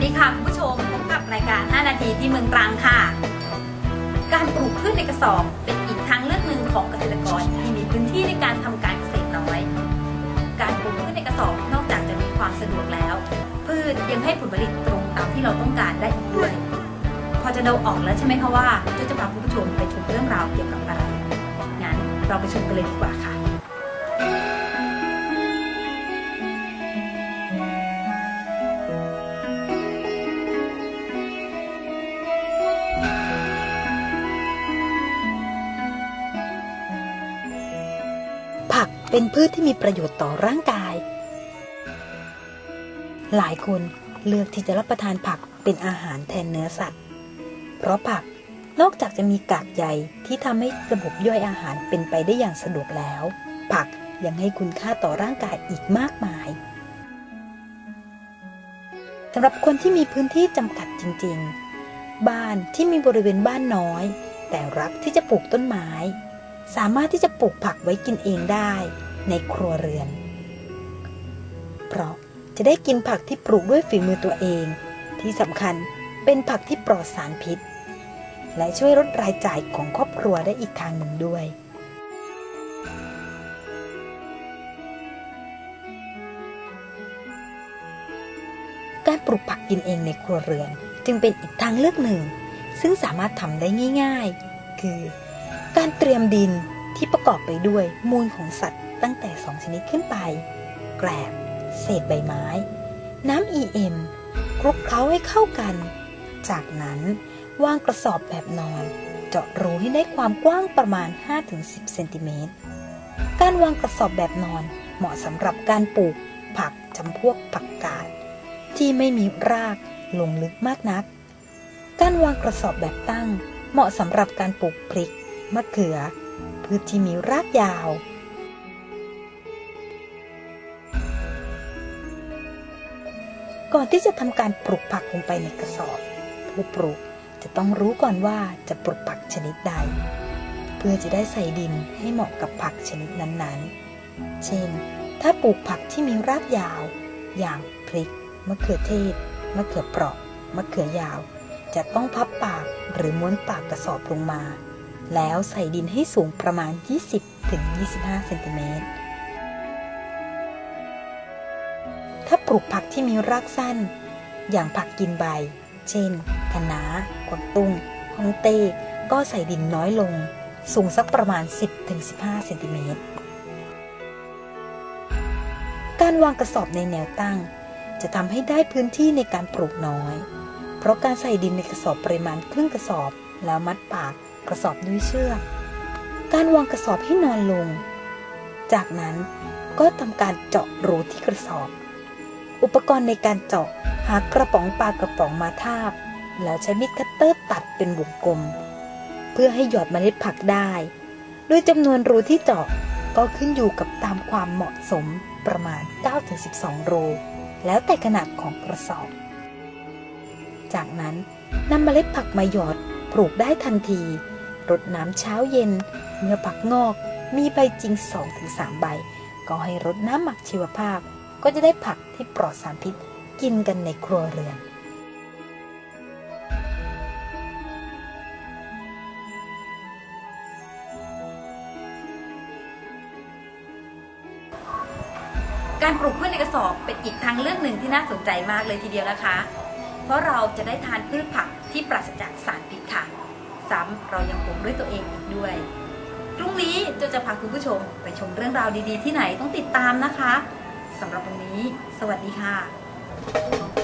สดีค่ะคุณผู้ชมพบกับรายการ 5 นาทีที่เมืองตรังค่ะ การปลูกพืชในกระสอบเป็นอีกทางเลือกหนึ่งของเกษตรกรที่มีพื้นที่ในการทำการเกษตรน้อย การปลูกพืชในกระสอบนอกจากจะมีความสะดวกแล้ว พืชยังให้ผลผลิตตรงตามที่เราต้องการได้อีกด้วย พอจะเดาออกแล้วใช่ไหมคะว่าจะจะพาคุณผู้ชมไปชมเรื่องราวเกี่ยวกับอะไรงั้นเราไปชมกันเลยดีกว่าค่ะ เป็นพืชที่มีประโยชน์ต่อร่างกาย หลายคนเลือกที่จะรับประทานผักเป็นอาหารแทนเนื้อสัตว์ เพราะผักนอกจากจะมีกากใยที่ทำให้ระบบย่อยอาหารเป็นไปได้อย่างสะดวกแล้ว ผักยังให้คุณค่าต่อร่างกายอีกมากมายสำหรับคนที่มีพื้นที่จำกัดจริง ๆ บ้านที่มีบริเวณบ้านน้อย แต่รักที่จะปลูกต้นไม้ สามารถที่จะปลูกผักไว้กินเองได้ในครัวเรือน เพราะจะได้กินผักที่ปลูกด้วยฝีมือตัวเอง ที่สำคัญเป็นผักที่ปลอดสารพิษ และช่วยลดรายจ่ายของครอบครัวได้อีกทางหนึ่งด้วย การปลูกผักกินเองในครัวเรือน จึงเป็นอีกทางเลือกหนึ่ง ซึ่งสามารถทำได้ง่าย ๆ คือ การเตรียมดินที่ประกอบไปด้วยมูลของสัตว์ตั้งแต่ 2 ชนิดขึ้นไป แกลบ เศษใบไม้ น้ำ EM คลุกเคล้าให้เข้ากัน จากนั้นวางกระสอบแบบนอน เจาะรูให้ได้ความกว้างประมาณ 5-10 เซนติเมตร การวางกระสอบแบบนอนเหมาะสำหรับการปลูกผักจำพวกผักกาดที่ไม่มีรากลงลึกมากนัก การวางกระสอบแบบตั้งเหมาะสำหรับการปลูกพริก มะเขือ พืชที่มีรากยาว ก่อนที่จะทำการปลูกผักลงไปในกระสอบ ผู้ปลูกจะต้องรู้ก่อนว่าจะปลูกผักชนิดใด เพื่อจะได้ใส่ดินให้เหมาะกับผักชนิดนั้นๆ เช่น ถ้าปลูกผักที่มีรากยาว อย่างพริก มะเขือเทศ มะเขือเปราะ มะเขือยาว จะต้องพับปากหรือม้วนปากกระสอบลงมา แล้วใส่ดินให้สูงประมาณ 20-25 เซนติเมตร ถ้าปลูกผักที่มีรากสั้น อย่างผักกินใบ เช่นคะน้ากวางตุ้งฮองเต้ ก็ใส่ดินน้อยลง สูงสักประมาณ 10-15 เซนติเมตร การวางกระสอบในแนวตั้ง จะทำให้ได้พื้นที่ในการปลูกน้อย เพราะการใส่ดินในกระสอบปริมาณครึ่งกระสอบแล้วมัดปาก กระสอบด้วยเชือก การวางกระสอบให้นอนลง จากนั้นก็ทำการเจาะรูที่กระสอบ อุปกรณ์ในการเจาะหากระป๋องปลากระป๋องมาทาบ แล้วใช้มีดคัตเตอร์ตัดเป็นวงกลม เพื่อให้หยอดเมล็ดผักได้โดยจำนวนรูที่เจาะก็ขึ้นอยู่กับตามความเหมาะสมประมาณ 9-12 รู แล้วแต่ขนาดของกระสอบ จากนั้นนำเมล็ดผักมาหยอดปลูกได้ทันที รดน้ำเช้าเย็น เมื่อผักงอกมีใบจริง 2-3 ใบ ก็ให้รดน้ำหมักชีวภาพ ก็จะได้ผักที่ปลอดสารพิษกินกันในครัวเรือนการปลูกพืชในกระสอบเป็นอีกทางเลือกหนึ่งที่น่าสนใจมากเลยทีเดียวนะคะ เพราะเราจะได้ทานพืชผักที่ปราศจากสารพิษค่ะ ซ้ำเรายังปลูกด้วยตัวเองอีกด้วยพรุ่งนี้จะจะพาคุณผู้ชมไปชมเรื่องราวดีๆ ที่ไหนต้องติดตามนะคะสำหรับวันนี้ สวัสดีค่ะ